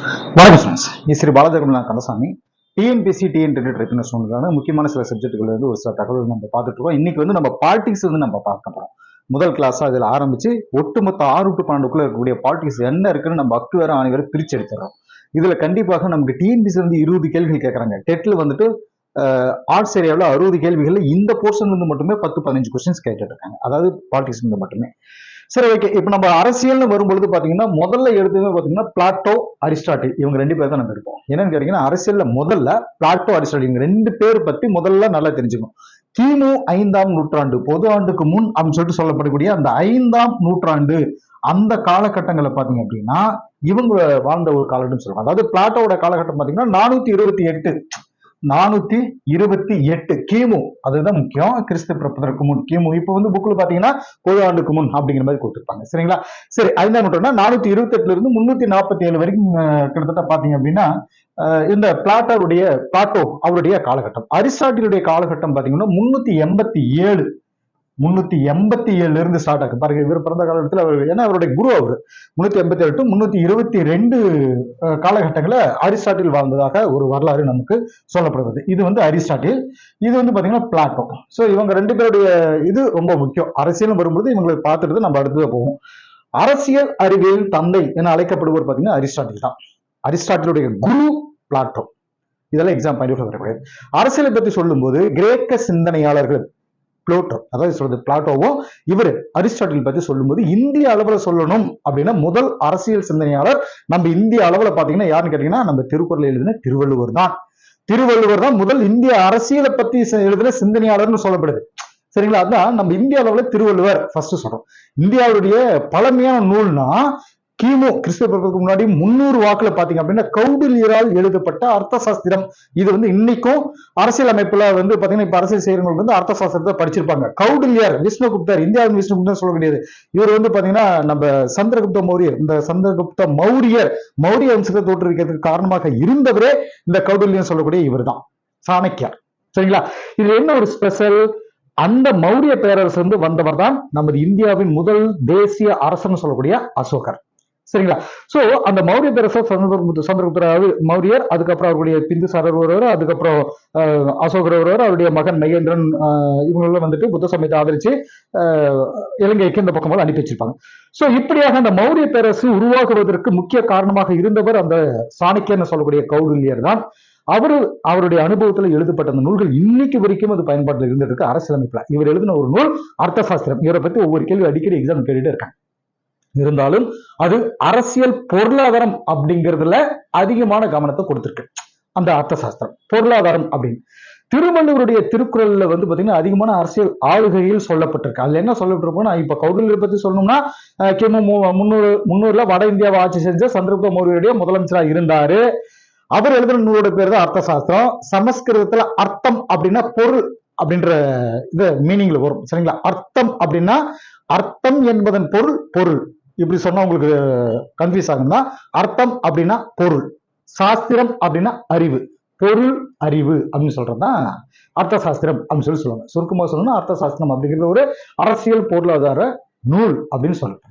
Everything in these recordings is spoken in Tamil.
வணக்கம் friends Sri பாலஜகமலா Kandasamy. TNPSC TN ட்ரை ஒன்றுக்கான முக்கியமான சில சப்ஜெக்ட்டுகள் வந்து ஒரு சில தகவல் நம்ம பார்த்துட்டு இருக்கோம் இன்னைக்கு வந்து நம்ம பாலிடிக்ஸ் வந்து நம்ம பார்க்க போகிறோம் முதல் கிளாஸாக இதில் ஆரம்பிச்சு ஒட்டுமொத்த ஆறு டு பன்னெண்டுக்குள்ள இருக்கக்கூடிய பாலிடிக்ஸ் என்ன இருக்குன்னு நம்ம அக்டு வேற ஆணி வரை பிரிச்சு எடுத்துறோம் இதுல கண்டிப்பாக நமக்கு டிஎன்பிசி வந்து இருபது கேள்விகள் கேட்கறாங்க. டெட்ல வந்துட்டு ஆர்ட்ஸ் ஏரியாவில் அறுபது கேள்விகளில் இந்த போர்ஷன் வந்து மட்டுமே பத்து பதினஞ்சு கொஸ்டின்ஸ் கேட்டுட்டு இருக்காங்க அதாவது பாலிடிக்ஸ் வந்து மட்டுமே. சரி ஓகே இப்போ நம்ம அரசியல்னு வரும்பொழுது பார்த்தீங்கன்னா முதல்ல எடுத்தது பார்த்தீங்கன்னா பிளாட்டோ அரிஸ்டாட்டில் இவங்க ரெண்டு பேர் தான் நம்ம இருப்போம் என்னன்னு கேட்டீங்கன்னா அரசியல்ல முதல்ல பிளாட்டோ அரிஸ்டாட்டில் இவங்க ரெண்டு பேர் பத்தி முதல்ல நல்லா தெரிஞ்சுக்கணும். கிமு ஐந்தாம் நூற்றாண்டு பொது ஆண்டுக்கு முன் அப்படின்னு சொல்லிட்டு சொல்லப்படக்கூடிய அந்த ஐந்தாம் நூற்றாண்டு அந்த காலகட்டங்களை பார்த்தீங்க அப்படின்னா இவங்க வாழ்ந்த ஒரு காலகட்டம் சொல்லுவாங்க. அதாவது பிளாட்டோட காலகட்டம் பார்த்தீங்கன்னா நானூத்தி இருபத்தி எட்டு. நானூத்தி இருபத்தி எட்டு. கிமு. அதுதான் முக்கியம். கிறிஸ்து பிறப்பதற்கு முன். கிமு. இப்போ வந்து புக்ல பாத்தீங்கன்னா பொது ஆண்டுக்கு முன் அப்படிங்கிற மாதிரி கொடுத்துருப்பாங்க. சரிங்களா? சரி ஐந்தாம் நூற்றாண்டு நானூத்தி இருபத்தி எட்டுல இருந்து முன்னூத்தி நாற்பத்தி ஏழு வரைக்கும் கிட்டத்தட்ட பாத்தீங்க அப்படின்னா இந்த பிளாட்டோருடைய பிளாட்டோ அவருடைய காலகட்டம். அரிஸ்டாட்டிலுடைய காலகட்டம் பாத்தீங்கன்னா முன்னூத்தி எண்பத்தி ஏழு. முன்னூத்தி எண்பத்தி ஏழுல இருந்து ஸ்டார்ட் ஆகும் பாருங்க இவர் பிறந்த காலகட்டத்தில் அவர் ஏன்னா அவருடைய குரு அவர். முன்னூத்தி எண்பத்தி ஏழு டு முன்னூத்தி இருபத்தி ரெண்டு காலகட்டங்களில் அரிஸ்டாட்டில் வாழ்ந்ததாக ஒரு வரலாறு நமக்கு சொல்லப்படுவது இது வந்து அரிஸ்டாட்டில். இது வந்து பாத்தீங்கன்னா பிளாட்டோ. ஸோ இவங்க ரெண்டு பேருடைய இது ரொம்ப முக்கியம். அரசியலும் வரும்போது இவங்களை பார்த்துட்டு நம்ம அடுத்தது போவோம். அரசியல் அறிவியல் தந்தை என அழைக்கப்படுவோர் பாத்தீங்கன்னா அரிஸ்டாட்டில் தான். அரிஸ்டாட்டிலுடைய குரு பிளாட்டோ. இதெல்லாம் எக்ஸாம் பாயிண்ட் வரக்கூடியது அரசியலை பத்தி சொல்லும்போது கிரேக்க சிந்தனையாளர்கள் பிளோட்டோ அதாவது சொல்றது பிளாட்டோவும் இவர் அரிஸ்டாட்டில் பத்தி சொல்லும்போது இந்திய அளவுல சொல்லணும் அப்படின்னா முதல் அரசியல் சிந்தனையாளர் நம்ம இந்திய அளவுல பாத்தீங்கன்னா யாருன்னு கேட்டீங்கன்னா நம்ம திருக்குறள் எழுதின திருவள்ளுவர் தான். திருவள்ளுவர் தான் முதல் இந்திய அரசியலை பத்தி எழுதின சிந்தனையாளர்னு சொல்லப்படுது. சரிங்களா? அதான் நம்ம இந்திய அளவுல திருவள்ளுவர் ஃபர்ஸ்ட் சொல்றோம். இந்தியாவுடைய பழமையான நூல்னா கிமு கிறிஸ்துவ பிறப்புக்கு முன்னாடி முன்னூறு வாக்குல பாத்தீங்க அப்படின்னா கௌடில்யரால் எழுதப்பட்ட அர்த்த சாஸ்திரம் இது வந்து இன்னைக்கும் அரசியல் அமைப்புல வந்து பாத்தீங்கன்னா இப்ப அரசியல் செய்யறவங்க வந்து அர்த்த சாஸ்திரத்தை படிச்சிருப்பாங்க. கௌடில்யர் விஷ்ணுகுப்தர் இந்தியாவின் விஷ்ணுகுப்தர் சொல்ல முடியாது இவர் வந்து பாத்தீங்கன்னா நம்ம சந்திரகுப்த மௌரியர். இந்த சந்திரகுப்த மௌரியர் மௌரிய வம்சத்தை தோற்றுவிக்கிறதுக்கு காரணமாக இருந்தவரே இந்த கௌடில்யம் சொல்லக்கூடிய இவர்தான். சாணக்கியார். சரிங்களா? இதுல என்ன ஒரு ஸ்பெஷல் அந்த மௌரிய பேரரசு வந்து வந்தவர் தான் நமது இந்தியாவின் முதல் தேசிய அரசன் சொல்லக்கூடிய அசோகர். சரிங்களா? சோ அந்த மௌரிய பேரரசர் சந்திரகுப்த சந்திரகுப்தர் அதாவது மௌரியர் அதுக்கப்புறம் அவருடைய பிந்துசாரர் ஒருவர் அதுக்கப்புறம் அசோகர் ஒருவர் அவருடைய மகன் மகேந்திரன் இவங்கள இவங்களெல்லாம் வந்துட்டு புத்த சமயத்தை ஆதரிச்சு இலங்கைக்கு இந்த பக்கம் அனுப்பி வச்சிருப்பாங்க. சோ இப்படியாக அந்த மௌரிய பேரரசு உருவாகுவதற்கு முக்கிய காரணமாக இருந்தவர் அந்த சாணக்கியன்னு சொல்லக்கூடிய கௌடில்யர் தான். அவரு அவருடைய அனுபவத்துல எழுதப்பட்ட அந்த நூல்கள் இன்னைக்கு வரைக்கும் அது பயன்பாட்டில் இருந்திருக்கு இருக்கு அரசியலமைப்புல. இவர் எழுதின ஒரு நூல் அர்த்தசாஸ்திரம். இவரை பத்தி ஒவ்வொரு கேள்வி அடிக்கடி எக்ஸாம் கேட்டுட்டு இருக்காங்க. இருந்தாலும் அது அரசியல் பொருளாதாரம் அப்படிங்கிறதுல அதிகமான கவனத்தை கொடுத்துருக்கு. அந்த அர்த்த சாஸ்திரம் பொருளாதாரம் அப்படின்னு. திருவள்ளுவருடைய திருக்குறள்ல வந்து பாத்தீங்கன்னா அதிகமான அரசியல் ஆளுகையில் சொல்லப்பட்டிருக்கு. அதுல என்ன சொல்லப்பட்டிருக்கோம்னா இப்ப கௌடில்யரை பத்தி சொல்லணும்னா கிமு மு- முன்னூறு முன்னூறுல வட இந்தியாவை ஆட்சி செஞ்ச சந்திரகுப்த மௌரியருடைய முதலமைச்சரா இருந்தாரு. அவர் எழுதுன நூலோட பேர் தான் அர்த்த சாஸ்திரம் சமஸ்கிருதத்துல அர்த்தம் அப்படின்னா பொருள் அப்படின்ற இது மீனிங்ல வரும். சரிங்களா? அர்த்தம் அப்படின்னா அர்த்தம் என்பதன் பொருள் பொருள். இப்படி சொன்னா உங்களுக்கு கன்ஃபியூஸ் ஆகும்னா அர்த்தம் அப்படின்னா பொருள் சாஸ்திரம் அப்படின்னா அறிவு பொருள் அறிவு அப்படின்னு சொல்றதுதான் அர்த்த சாஸ்திரம் அப்படின்னு சொல்லி சொல்லுவாங்க. சுருக்கமா சொல்லணும்னா அர்த்த சாஸ்திரம் அப்படிங்கிறது ஒரு அரசியல் பொருளாதார நூல் அப்படின்னு சொல்றாங்க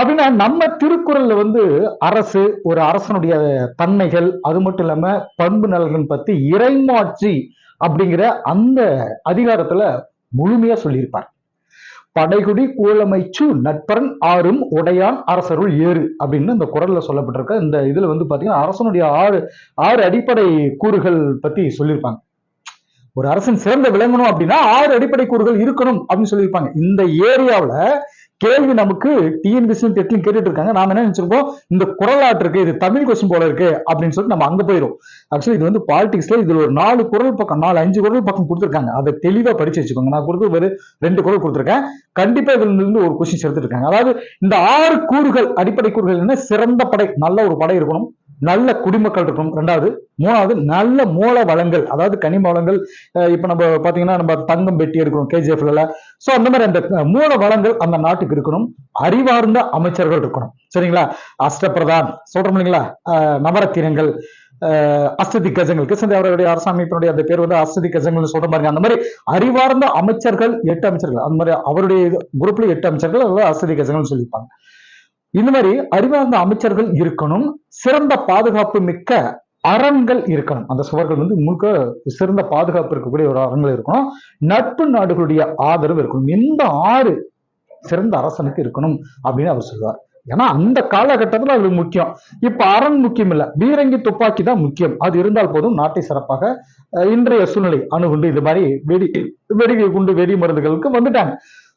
அப்படின்னா நம்ம திருக்குறள்ல வந்து அரசு ஒரு அரசனுடைய தன்மைகள் அது மட்டும் இல்லாம பண்பு நலன்கள் பத்தி இறைமாட்சி அப்படிங்கிற அந்த அதிகாரத்துல முழுமையா சொல்லியிருப்பார். படைகுடி கூழமைச்சு நட்பரன் ஆறும் உடையான் அரசருள் ஏறு அப்படின்னு இந்த குரல்ல சொல்லப்பட்டிருக்க. இந்த இதுல வந்து பாத்தீங்கன்னா அரசனுடைய ஆறு ஆறு அடிப்படை கூறுகள் பத்தி சொல்லியிருப்பாங்க. ஒரு அரசன் சிறந்த விளங்கணும் அப்படின்னா ஆறு அடிப்படை கூறுகள் இருக்கணும் அப்படின்னு சொல்லியிருப்பாங்க. இந்த ஏரியாவுல கேள்வி நமக்கு டிஎன்பிசியும் டெட்லையும் கேட்டுட்டு இருக்காங்க நாம என்ன நினைச்சிருக்கோம் இந்த குரலாட்டு இருக்கு இது தமிழ் கொஸ்டின் போல இருக்கு அப்படின்னு சொல்லிட்டு நம்ம அங்க போயிடும் ஆக்சுவலி இது வந்து பாலிடிக்ஸ்ல இதுல ஒரு நாலு குரல் பக்கம் நாலு அஞ்சு குரல் பக்கம் கொடுத்துருக்காங்க. அதை தெளிவா படிச்சு வச்சுக்கோங்க. நான் கொடுத்து ஒரு ரெண்டு குரல் கொடுத்துருக்கேன். கண்டிப்பா இதுல இருந்து ஒரு கொஸ்டின் எடுத்துருக்காங்க அதாவது இந்த ஆறு கூறுகள் அடிப்படை கூறுகள் என்ன? சிறந்த படை நல்ல ஒரு படை இருக்கணும். நல்ல குடிமக்கள் இருக்கணும். ரெண்டாவது மூணாவது நல்ல மூல வளங்கள் அதாவது கனிம வளங்கள் அஹ் இப்ப நம்ம பாத்தீங்கன்னா நம்ம தங்கம் பெட்டி எடுக்கணும் கேஜிஎஃப்ல சோ அந்த மாதிரி அந்த மூல வளங்கள் அந்த நாட்டுக்கு இருக்கணும். அறிவார்ந்த அமைச்சர்கள் இருக்கணும். சரிங்களா? அஷ்டபிரதான் சொல்றோம் இல்லைங்களா? நவரத்தினங்கள் அஸ்ததி கஜங்கள். கிருஷ்ணதேவ அவருடைய அரசமைப்பினுடைய அந்த பேர் வந்து அஸ்ததி கஜங்கள்னு சொல்ற பாருங்க. அந்த மாதிரி அறிவார்ந்த அமைச்சர்கள் எட்டு அமைச்சர்கள். அந்த மாதிரி அவருடைய குரூப்ல எட்டு அமைச்சர்கள் அதாவது அஸ்ததி கஜங்கள்னு சொல்லியிருப்பாங்க இந்த மாதிரி அறிவார்ந்த அமைச்சர்கள் இருக்கணும். சிறந்த பாதுகாப்பு மிக்க அரண்கள் இருக்கணும். அந்த சுவர்கள் வந்து முழுக்க சிறந்த பாதுகாப்பு இருக்கக்கூடிய ஒரு அறங்கள் இருக்கணும். நட்பு நாடுகளுடைய ஆதரவு இருக்கணும். இந்த ஆறு சிறந்த அரசனுக்கு இருக்கணும் அப்படின்னு அவர் சொல்வார் ஏன்னா அந்த காலகட்டத்தில் அது முக்கியம். இப்ப அரண் முக்கியம் இல்ல. பீரங்கி துப்பாக்கி தான் முக்கியம். அது இருந்தால் போதும் நாட்டை சிறப்பாக அஹ், இன்றைய சூழ்நிலை அணுகுண்டு. இது மாதிரி வெடி வெடி குண்டு வெடி மருந்துகளுக்கு வந்துட்டாங்க.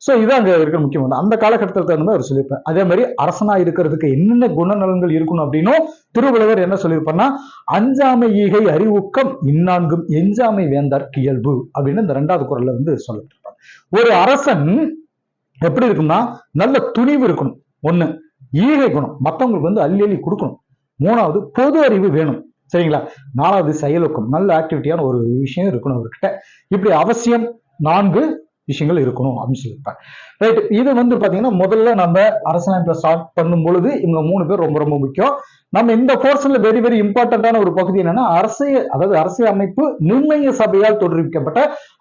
ஸோ இது அங்கே இருக்கிற முக்கியம். அந்த காலகட்டத்தில் தகுந்த அவர் சொல்லியிருப்பார். அதே மாதிரி அரசனா இருக்கிறதுக்கு என்னென்ன குணநலன்கள் இருக்கணும் அப்படின்னும் திருவள்ளுவர் என்ன சொல்லியிருப்பார்னா அஞ்சாமை ஈகை அறிவுக்கம் இன்னான்கும் எஞ்சாமை வேந்தார் இயல்பு அப்படின்னு இந்த ரெண்டாவது குரல்ல வந்து சொல்லப்பட்டிருப்பார். ஒரு அரசன் எப்படி இருக்கும்னா நல்ல துணிவு இருக்கணும். ஒண்ணு ஈகை குணம். மற்றவங்களுக்கு வந்து அள்ளி அள்ளி கொடுக்கணும். மூணாவது பொது அறிவு வேணும். சரிங்களா? நாலாவது செயலுக்கும். நல்ல ஆக்டிவிட்டியான ஒரு விஷயம் இருக்கணும் அவர்கிட்ட. இப்படி அவசியம். நான்கு விஷயங்கள் இருக்கணும் அப்படின்னு சொல்லியிருப்பேன். ரைட் இது வந்து பாத்தீங்கன்னா முதல்ல நம்ம அரசியலமைப்புல ஸ்டார்ட் பண்ணும் பொழுது இவங்க மூணு பேர் ரொம்ப ரொம்ப முக்கியம். நம்ம இந்த போர்ஷன்ல வெரி வெரி இம்பார்ட்டன்டான ஒரு பகுதி என்னன்னா அரசியல் அதாவது அரசியல் அமைப்பு நிர்ணய சபையால் தோற்றுவிக்கப்பட்ட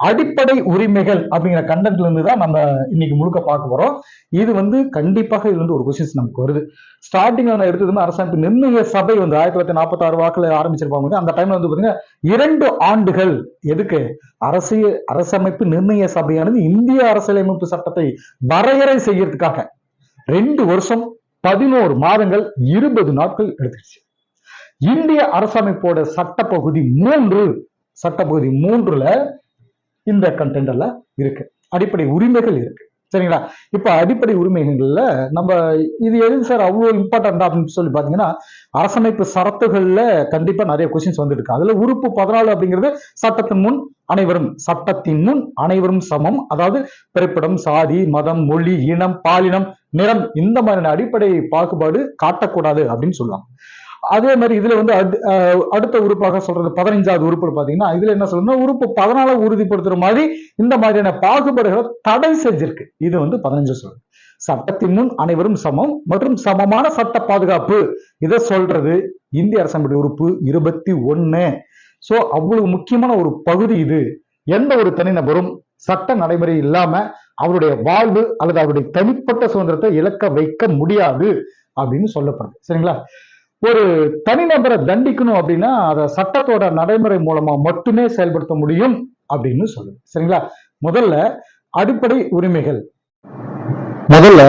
அடிப்படை உரிமைகள் அப்படிங்கிற கண்டென்ட்ல இருந்து தான் நம்ம இன்னைக்கு முழுக்க பார்க்க போறோம். இது வந்து கண்டிப்பாக இது வந்து ஒரு கொஸ்டின்ஸ் நமக்கு வருது. ஸ்டார்டிங் நான் எடுத்ததுமே அரசமைப்பு நிர்ணய சபை வந்து ஆயிரத்தி தொள்ளாயிரத்தி நாற்பத்தி ஆறு வாக்குல ஆரம்பிச்சிருப்பாங்க அந்த டைம்ல வந்து பாத்தீங்கன்னா இரண்டு ஆண்டுகள் எதுக்கு? அரசியல் அரசமைப்பு நிர்ணய சபையானது இந்திய அரசியலமைப்பு சட்டத்தை வரையறை செய்யறதுக்காக. ரெண்டு வருஷம் பதினோரு மாதங்கள் இருபது நாட்கள் எடுத்துருச்சு. இந்திய அரசமைப்போட சட்டப்பகுதி மூன்று சட்டப்பகுதி மூன்றுல இந்த கண்டென்ட் எல்லாம் இருக்கு. அடிப்படை உரிமைகள் இருக்கு. சரிங்களா? இப்ப அடிப்படை உரிமைகள்ல நம்ம இது எது சார் அவ்வளவு இம்பார்ட்டன்ட் அப்படின்னு சொல்லி பாத்தீங்கன்னா அரசமைப்பு சரத்துகள்ல கண்டிப்பா நிறைய கொஸ்டின்ஸ் வந்துட்டு இருக்கு. அதுல உறுப்பு பதினாலு அப்படிங்கிறது சட்டத்தின் முன் அனைவரும் சட்டத்தின் முன் அனைவரும் சமம். அதாவது பிறப்பிடம் சாதி மதம் மொழி இனம் பாலினம் நிறம் இந்த மாதிரியான அடிப்படை பாகுபாடு காட்டக்கூடாது அப்படின்னு சொல்லுவாங்க அதே மாதிரி இதுல வந்து அடு- அடுத்த உறுப்பாக சொல்றது பதினைஞ்சாவது உறுப்பு பாத்தீங்கன்னா இதுல என்ன சொல்லணும்னா உறுப்பு பதினால உறுதிப்படுத்துற மாதிரி இந்த மாதிரியான பாகுபாடுகளை தடை செஞ்சிருக்கு. இது வந்து பதினஞ்சு சொல்றது சட்டத்தின் முன் அனைவரும் சமம் மற்றும் சமமான சட்ட பாதுகாப்பு. இதை சொல்றது இந்திய அரசமைப்பு உறுப்பு இருபத்தி ஒண்ணு. சோ அவ்வளவு முக்கியமான ஒரு பகுதி இது. எந்த ஒரு தனிநபரும் சட்ட நடைமுறை இல்லாம அவருடைய வாழ்வு அல்லது அவருடைய தனிப்பட்ட சுதந்திரத்தை இழக்க வைக்க முடியாது அப்படின்னு சொல்லப்படுது. சரிங்களா? ஒரு தனிநபரை தண்டிக்கணும் அப்படின்னா அதை சட்டத்தோட நடைமுறை மூலமா மட்டுமே செயல்படுத்த முடியும் அப்படின்னு சொல்லுது. சரிங்களா? முதல்ல அடிப்படை உரிமைகள். முதல்ல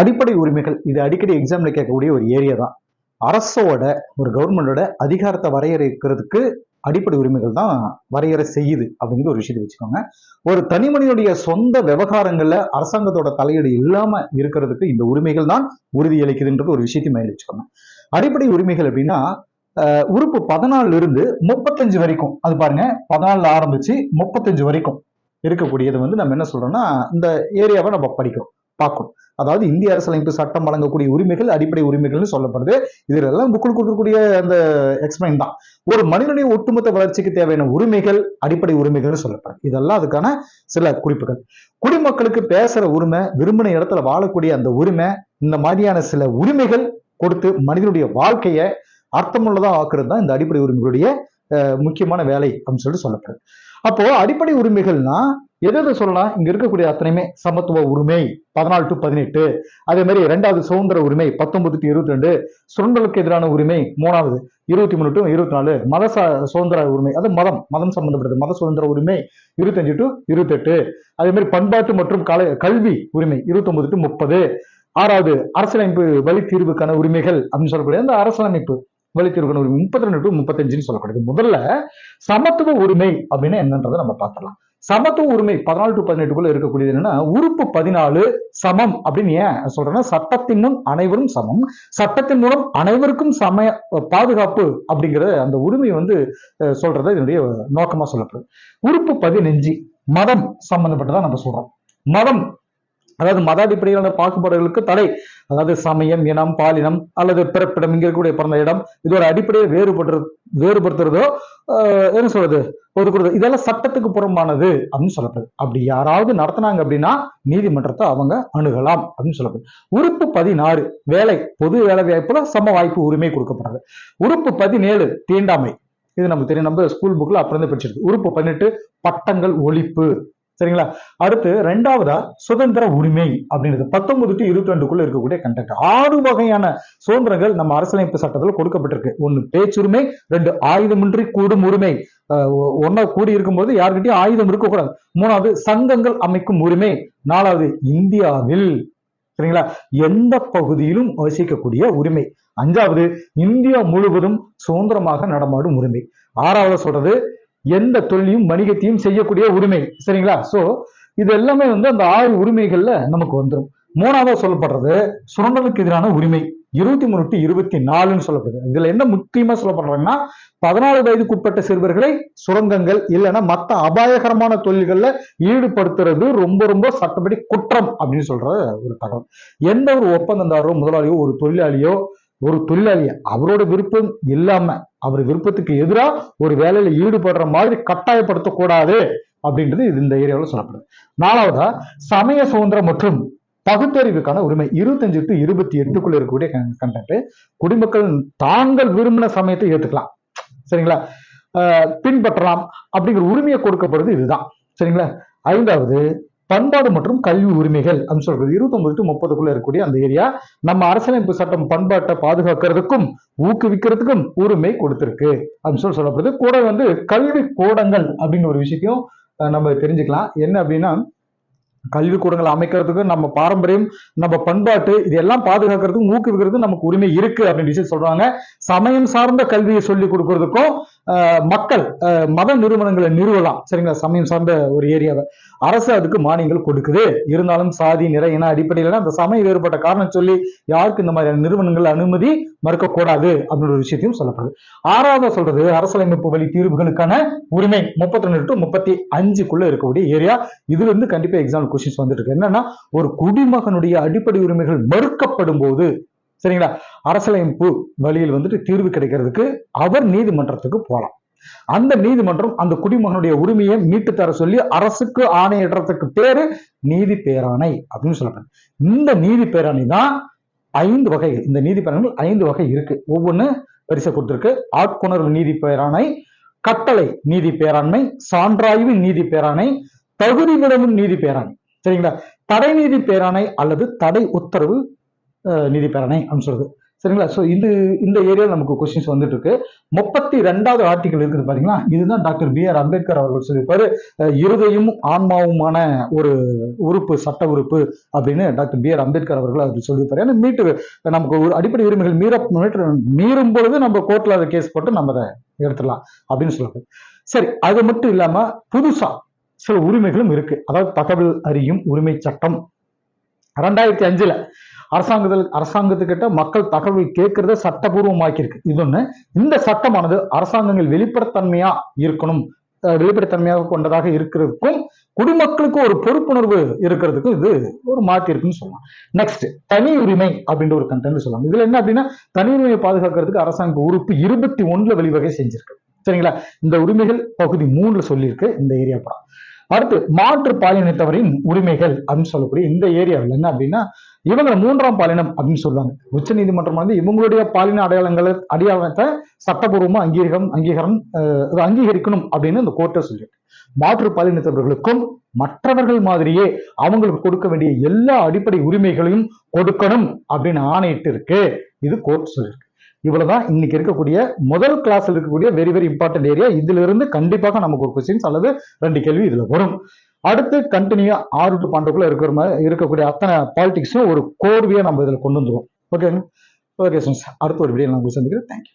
அடிப்படை உரிமைகள். இது அடிக்கடி எக்ஸாம்ல கேட்கக்கூடிய ஒரு ஏரியா தான். அரசோட ஒரு கவர்மெண்டோட அதிகாரத்தை வரையறுக்கிறதுக்கு அடிப்படை உரிமைகள் தான் வரையறை செய்யுது அப்படிங்கிற ஒரு விஷயத்தை வச்சுக்கோங்க. ஒரு தனி மனிதனுடைய சொந்த விவகாரங்கள்ல அரசாங்கத்தோட தலையீடு இல்லாம இருக்கிறதுக்கு இந்த உரிமைகள் தான் உறுதியளிக்குதுன்றது ஒரு விஷயத்தை மேலே வச்சுக்கோங்க. அடிப்படை உரிமைகள் அப்படின்னா உறுப்பு பதினாலுல இருந்து முப்பத்தஞ்சு வரைக்கும். அது பாருங்க பதினாலுல ஆரம்பிச்சு முப்பத்தஞ்சு வரைக்கும் இருக்கக்கூடியது வந்து நம்ம என்ன சொல்றோம்னா இந்த ஏரியாவை நம்ம படிக்கிறோம் பார்க்கணும் அதாவது இந்திய அரசியலமைப்பு சட்டம் வழங்கக்கூடிய உரிமைகள் அடிப்படை உரிமைகள்னு சொல்லப்படுது. இதெல்லாம் புக்கில் கொடுக்கக்கூடிய அந்த எக்ஸ்பிளைன் தான். ஒரு மனிதனுடைய ஒட்டுமொத்த வளர்ச்சிக்கு தேவையான உரிமைகள் அடிப்படை உரிமைகள்னு சொல்லப்படுது. இதெல்லாம் அதுக்கான சில குறிப்புகள். குடிமக்களுக்கு பேசுற உரிமை விரும்பின இடத்துல வாழக்கூடிய அந்த உரிமை இந்த மாதிரியான சில உரிமைகள் கொடுத்து மனிதனுடைய வாழ்க்கையை அர்த்தமுள்ளதா ஆக்குறது தான் இந்த அடிப்படை உரிமைகளுடைய முக்கியமான வேலை அப்படின்னு சொல்லிட்டு சொல்லப்படுது. அப்போ அடிப்படை உரிமைகள்னா எது எது சொல்லலாம்? இங்க இருக்கக்கூடிய அத்தனையுமே சமத்துவ உரிமை பதினாலு டு பதினெட்டு. அதே மாதிரி இரண்டாவது சுதந்திர உரிமை பத்தொன்பது டு இருபத்தி ரெண்டு சுரண்டலுக்கு எதிரான உரிமை மூணாவது இருபத்தி மூணு டு இருபத்தி நாலு மத ச- சுதந்திர உரிமை அது மதம் மதம் சம்பந்தப்பட்டது. மத சுதந்திர உரிமை இருபத்தஞ்சு டு இருபத்தெட்டு. அதே மாதிரி பண்பாட்டு மற்றும் கலை கல்வி உரிமை இருபத்தொன்பது டு முப்பது. ஆறாவது அரசியலமைப்பு வழி தீர்வுக்கான உரிமைகள் அப்படின்னு சொல்லக்கூடிய அந்த அரசியலமைப்பு வழி தீர்வுக்கான உரிமை முப்பத்தி ரெண்டு டு முப்பத்தஞ்சுன்னு சொல்லக்கூடியது முதல்ல சமத்துவ உரிமை அப்படின்னு என்னன்றதை நம்ம பார்க்கலாம் சமத்துவ உரிமை பதினாலு டு பதினெட்டுக்குள்ள இருக்கக்கூடியது என்னன்னா உறுப்பு பதினாலு சமம் அப்படின்னு ஏன் சொல்றேன்னா சட்டத்தின் முன் அனைவரும் சமம். சட்டத்தின் மூலம் அனைவருக்கும் சமய பாதுகாப்பு அப்படிங்கிற அந்த உரிமை வந்து சொல்றத இதனுடைய நோக்கமா சொல்லப்படுது. உறுப்பு பதினஞ்சு மதம் சம்பந்தப்பட்டதான் நம்ம சொல்றோம். மதம் அதாவது மத அடிப்படையிலான பாகுபாடுகளுக்கு தடை. அதாவது சமயம் இனம் பாலினம் அல்லது பிறப்பிடம் இங்க இருக்கக்கூடிய பிறந்த இடம் இதோட அடிப்படையை வேறுபடுற வேறுபடுத்துறதோ என்ன சொல்றது? ஒதுக்குறது இதெல்லாம் சட்டத்துக்கு புறம்பானது அப்படின்னு சொல்லப்படுது. அப்படி யாராவது நடத்தினாங்க அப்படின்னா நீதிமன்றத்தை அவங்க அணுகலாம் அப்படின்னு சொல்லப்படுது. உறுப்பு பதினாறு வேலை பொது வேலை வாய்ப்புல சம வாய்ப்பு உரிமை கொடுக்கப்படுறது உறுப்பு பதினேழு தீண்டாமை. இது நமக்கு தெரியும். நம்ம ஸ்கூல் புக்ல அப்புறம் படிச்சிருக்கு. உறுப்பு பதினெட்டு பட்டங்கள் ஒழிப்பு. சரிங்களா? அடுத்து ரெண்டாவதா சுதந்திர உரிமை அப்படின்றது பத்தொன்பது டு இருபத்தி ரெண்டுக்குள்ள இருக்கக்கூடிய கண்டக்ட் ஆறு வகையான சுதந்திரங்கள் நம்ம அரசியலமைப்பு சட்டத்தில் கொடுக்கப்பட்டிருக்கு. ஒன்னு பேச்சுரிமை ரெண்டு ஆயுதமின்றி கூடும் உரிமை. அஹ் கூடி இருக்கும்போது யாருக்கிட்டையும் ஆயுதம் இருக்கக்கூடாது. மூணாவது சங்கங்கள் அமைக்கும் உரிமை. நாலாவது இந்தியாவில் சரிங்களா? எந்த பகுதியிலும் வசிக்கக்கூடிய உரிமை. அஞ்சாவது இந்தியா முழுவதும் சுதந்திரமாக நடமாடும் உரிமை. ஆறாவது சொல்றது எந்த தொழிலையும் வணிகத்தையும் செய்யக்கூடிய உரிமை. சரிங்களா? சோ இது எல்லாமே வந்து அந்த ஆறு உரிமைகள்ல நமக்கு வந்துடும் மூணாவதாக சொல்லப்படுறது சுரண்டலுக்கு எதிரான உரிமை. இருபத்தி மூணு டு இருபத்தி நாலுன்னு சொல்லப்படுது. இதுல என்ன முக்கியமா சொல்லப்படுறாங்கன்னா பதினாலு வயதுக்குட்பட்ட சிறுவர்களை சுரங்கங்கள் இல்லைன்னா மற்ற அபாயகரமான தொழில்கள்ல ஈடுபடுத்துறது ரொம்ப ரொம்ப சட்டப்படி குற்றம் அப்படின்னு சொல்ற ஒரு தகவல். எந்த ஒரு ஒப்பந்தந்தாரோ முதலாளியோ ஒரு தொழிலாளியோ ஒரு தொழிலாளிய அவரோட விருப்பம் இல்லாம அவர் விருப்பத்துக்கு எதிராக ஒரு வேலையில ஈடுபடுற மாதிரி கட்டாயப்படுத்தக்கூடாது அப்படின்றது இது இந்த ஏரியாவில் சொல்லப்படுது. நாலாவதா சமய சுதந்திரம் மற்றும் பகுத்தறிவுக்கான உரிமை. இருபத்தஞ்சு டு இருபத்தி எட்டுக்குள்ள இருக்கக்கூடிய கண்டென்ட் குடிமக்கள் தாங்கள் விரும்பின சமயத்தை ஏத்துக்கலாம். சரிங்களா? ஆஹ் பின்பற்றலாம் அப்படிங்கிற உரிமையை கொடுக்கப்படுறது இதுதான். சரிங்களா? ஐந்தாவது பண்பாடு மற்றும் கல்வி உரிமைகள் அப்படின்னு சொல்றது. இருபத்தொன்பது டு முப்பதுக்குள்ள இருக்கக்கூடிய அந்த ஏரியா நம்ம அரசியலமைப்பு சட்டம் பண்பாட்டை பாதுகாக்கிறதுக்கும் ஊக்குவிக்கிறதுக்கும் உரிமை கொடுத்திருக்கு அப்படின்னு சொல்லி சொல்லப்படுது. கூட வந்து கல்வி கூடங்கள் அப்படின்னு ஒரு விஷயத்தையும் நம்ம தெரிஞ்சுக்கலாம். என்ன அப்படின்னா கல்விக்கூடங்கள் அமைக்கிறதுக்கு நம்ம பாரம்பரியம் நம்ம பண்பாட்டு இதெல்லாம் பாதுகாக்கிறதுக்கும் ஊக்குவிக்கிறதுக்கு நமக்கு உரிமை இருக்கு அப்படின்னு விஷயம் சொல்றாங்க. சமயம் சார்ந்த கல்வியை சொல்லி கொடுக்கறதுக்கும் மக்கள் மத நிறுவனங்களை நிறுவலாம். சரிங்களா? சமயம் சார்ந்த ஒரு ஏரியாவை. அரசு அதுக்கு மானியங்கள் கொடுக்குது. இருந்தாலும் சாதி நிறை இன அடிப்படையில அந்த சமய வேறுபட்ட காரணம் சொல்லி யாருக்கு இந்த மாதிரியான நிறுவனங்கள் அனுமதி மறுக்கக்கூடாது அப்படின்ற ஒரு விஷயத்தையும் சொல்லப்படுது. ஆறாவது சொல்றது அரசியலமைப்பு வழி தீர்வுகளுக்கான உரிமை முப்பத்தி ரெண்டு டு முப்பத்தி அஞ்சுக்குள்ள இருக்கக்கூடிய ஏரியா. இதுல இருந்து கண்டிப்பா எக்ஸாம்பிள் கொஸ்டின்ஸ் வந்துட்டு இருக்கு என்னன்னா ஒரு குடிமகனுடைய அடிப்படை உரிமைகள் மறுக்கப்படும் போது சரிங்களா? அரசியலமைப்பு வழியில் வந்துட்டு தீர்வு கிடைக்கிறதுக்கு அவர் நீதிமன்றத்துக்கு போகலாம் அந்த நீதிமன்றம் அந்த குடிமகனுடைய உரிமையை மீட்டு தர சொல்லி அரசுக்கு ஆணையிடுறதுக்கு பேரு நீதி பேராணை அப்படின்னு சொல்றாங்க இந்த நீதி பேராணை தான் ஐந்து வகைகள். இந்த நீதி பேராணைகள் ஐந்து வகை இருக்கு. ஒவ்வொன்று பரிசை கொடுத்துருக்கு. ஆட்கொணர்வு நீதி பேராணை கட்டளை நீதி பேராண்மை சான்றாய்வு நீதி பேராணை தகுதி விடவும் நீதி பேராணை. சரிங்களா? தடை நீதி பேராணை அல்லது தடை உத்தரவு நீதி பேராணை அப்படின்னு சொல்றது. சரிங்களா? ஸோ இது இந்த ஏரியாவில் நமக்கு கொஸ்டின்ஸ் வந்துட்டு இருக்கு முப்பத்தி ரெண்டாவது ஆர்டிகல் இருக்குது பாத்தீங்களா? இதுதான் டாக்டர் பி ஆர் அம்பேத்கர் அவர்கள் சொல்லியிருப்பாரு. இருதையும் ஆன்மாவுமான ஒரு உறுப்பு சட்ட உறுப்பு அப்படின்னு டாக்டர் பி ஆர் அம்பேத்கர் அவர்கள் அது சொல்லியிருப்பாரு. ஏன்னா மீட்டு நமக்கு ஒரு அடிப்படை உரிமைகள் மீற மீறும் பொழுது நம்ம கோர்ட்ல அதை கேஸ் போட்டு நம்ம அதை எடுத்துடலாம் அப்படின்னு சொல்லுவாங்க சரி அது மட்டும் இல்லாம புதுசா சில உரிமைகளும் இருக்கு. அதாவது தகவல் அறியும் உரிமை சட்டம். ரெண்டாயிரத்தி அஞ்சுல அரசாங்கத்தில் அரசாங்கத்துக்கிட்ட மக்கள் தகவல் கேட்கறத சட்டபூர்வமாக்கியிருக்கு. இது ஒண்ணு. இந்த சட்டமானது அரசாங்கங்கள் வெளிப்படைத்தன்மையா இருக்கணும். வெளிப்படைத்தன்மையாக கொண்டதாக இருக்கிறதுக்கும் குடிமக்களுக்கு ஒரு பொறுப்புணர்வு இருக்கிறதுக்கும் இது ஒரு மாற்றி இருக்குன்னு சொல்லலாம். நெக்ஸ்ட் தனி உரிமை அப்படின்ற ஒரு கண்டென்ட் சொல்லலாம். இதுல என்ன அப்படின்னா தனி உரிமையை பாதுகாக்கிறதுக்கு அரசாங்க உறுப்பு இருபத்தி ஒண்ணுல வழிவகை செஞ்சிருக்கு. சரிங்களா? இந்த உரிமைகள் பகுதி மூணுல சொல்லியிருக்கு. இந்த ஏரியா படம். அடுத்து மாற்று பாலினத்தவரின் உரிமைகள் அப்படின்னு சொல்லக்கூடிய இந்த ஏரியாவில் என்ன அப்படின்னா இவங்க மூன்றாம் பாலினம் அப்படின்னு சொல்லுவாங்க. உச்ச நீதிமன்றம் வந்து இவங்களுடைய பாலின அடையாளங்களை அடையாளத்தை சட்டபூர்வமா அங்கீகாரம் அங்கீகாரம் அஹ், அங்கீகரிக்கணும் அப்படின்னு இந்த கோர்ட்டை சொல்லியிருக்கு. மாற்று பாலினத்தவர்களுக்கும் மற்றவர்கள் மாதிரியே அவங்களுக்கு கொடுக்க வேண்டிய எல்லா அடிப்படை உரிமைகளையும் கொடுக்கணும் அப்படின்னு ஆணையிட்டு இருக்கு இது கோர்ட் சொல்லியிருக்கு. இவ்வளவுதான் இன்னைக்கு இருக்கக்கூடிய முதல் கிளாஸ்ல இருக்கக்கூடிய வெரி வெரி இம்பார்ட்டன்ட் ஏரியா இதுல இருந்து கண்டிப்பாக நமக்கு ஒரு கொஸ்டின்ஸ் அல்லது ரெண்டு கேள்வி இதுல வரும். அடுத்து கண்டினியூ ஆறு டு பன்னெண்டுக்குள்ள இருக்கிற மாதிரி இருக்கக்கூடிய அத்தனை பாலிடிக்ஸும் ஒரு கோர்வையா நம்ம இதுல கொண்டு வந்துருவோம். ஓகே சார் அடுத்த ஒரு வீடியோ நான் உங்களுக்கு சந்திக்கிறேன். தேங்க்யூ